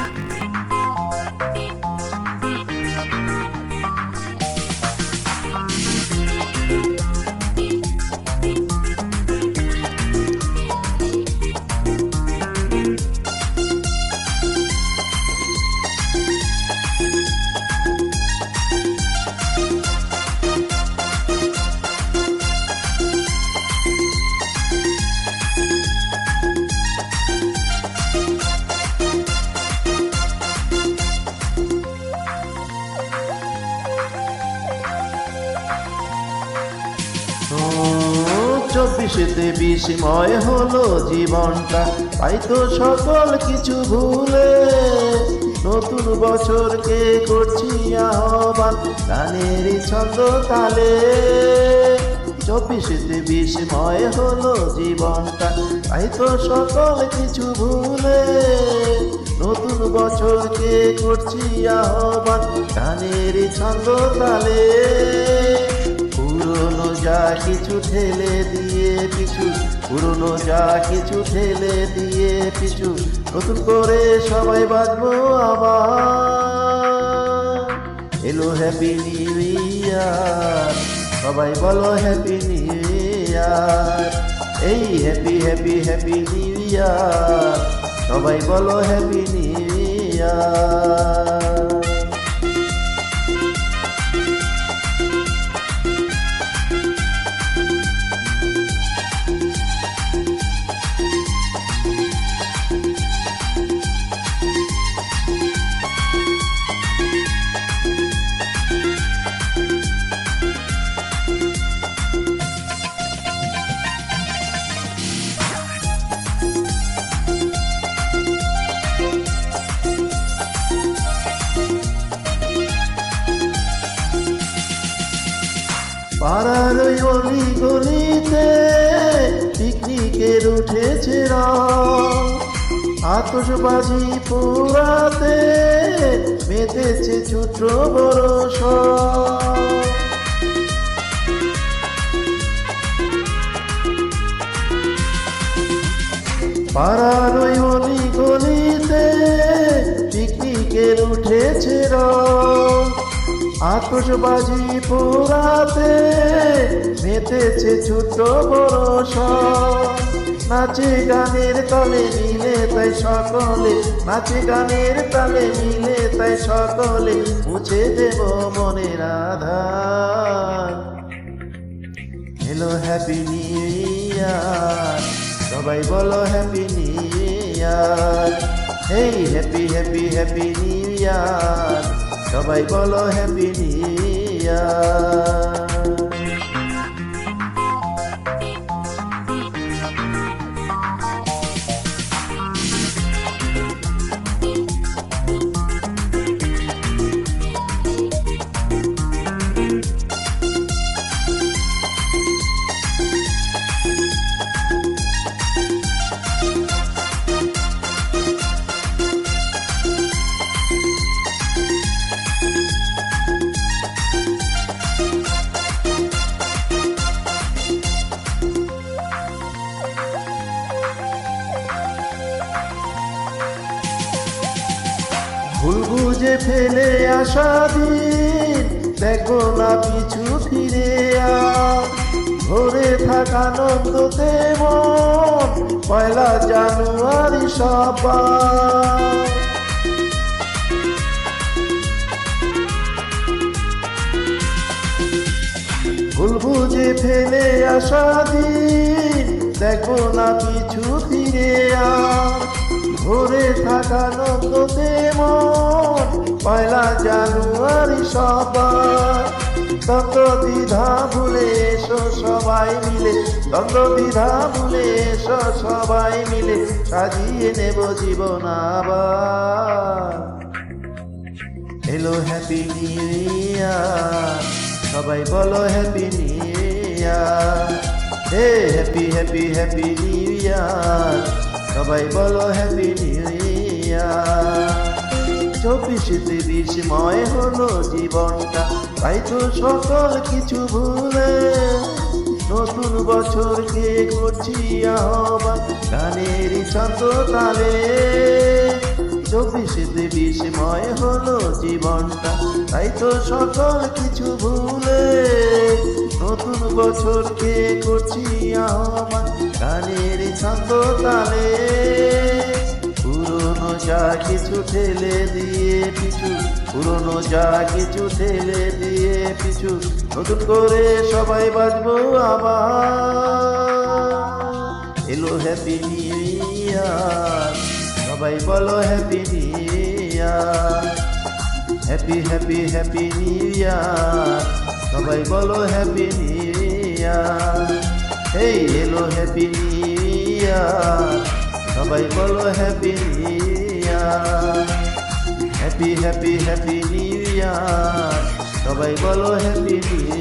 Bye. চব্বিশেতে বিস্ময় হলো জীবনটা, তাই তো সকল কিছু ভুলে নতুন বছরকে করছি আহ্বান গানের ছন্দ তালে। চব্বিশেতে বিস্ময় হলো জীবনটা, তাই তো সকল কিছু ভুলে নতুন বছরকে করছি আহ্বান গানের ছন্দ তালে। যা কিছু ঠেলে দিয়ে পিছু, পুরনো যা কিছু ঠেলে দিয়ে পিছু, নতুন করে সবাই বাঁচবো আবার। এলো হ্যাপি নিউ ইয়ার সবাই বলো হ্যাপি নিউ ইয়ার এই happy happy happy new year সবাই বলো হ্যাপি নিউ ইয়ার পাড়ার অলি গলিতে পিকনিকের উঠেছে রং আতসবাজি পোড়াতে মেতেছে ছোট বড় সব পাড়ার ওই অলি গলিতে পিকনিকের উঠেছে রং আতসবাজি মেতেছে ছোট বড় সব। নাচে গানের তালে মিলে তাই সকলে, নাচে গানের তালে মিলে তাই সকলে, মুছে দেব মনের আধার। হ্যালো হ্যাপি নিউ ইয়ার সবাই বলো হ্যাপি নিউ ইয়ার এই happy happy happy new year সবাই বলো হ্যাপি নিউ ইয়ার ভুল বুঝে ফেলে আসা দিন। দেখো না পিছু ফিরে ভরে থাকা নন্দতে মন, পয়লা জানুয়ারি সবার। ভুল বুঝে ফেলে আসা দিন, দেখো না পিছু ফিরে আর ভরে থাকা নন্দতে মন, পয়লা জানুয়ারি সবার। দ্বন্দ্ব দ্বিধা ভুলে এসো সবাই মিলে, দ্বন্দ্ব দ্বিধা ভুলে এসো সবাই মিলে, সাজিয়ে নেব জীবন আবার। এলো হ্যাপি নিউ সবাই বলো happy new year hey happy happy happy new year সবাই বলো হ্যাপি নিউ ইয়ার চব্বিশে বিস্ময় হলো জীবনটা, তাই তো সকল কিছু ভুলে নতুন বছরকে করছি আহ্বান, গানের ছন্দ তালে। চব্বিশেতে বিস্ময় হলো জীবনটা, তাই তো সকল কিছু ভুলে নতুন বছরকে করছি আহ্বান গানের ছন্দ তালে। পুরনো যা কিছু ঠেলে দিয়ে পিছু, পুরনো যা কিছু ঠেলে দিয়ে পিছু, নতুন করে সবাই বাজবো আবার। এলো হ্যাপি নিউ ইয়ার সবাই বলো happy new year happy happy happy new year সবাই বলো হ্যাপি নিউ ইয়ার এই এলো হ্যাপি নিউ ইয়ার সবাই বলো happy new happy happy happy new সবাই বলো হ্যাপি নিউ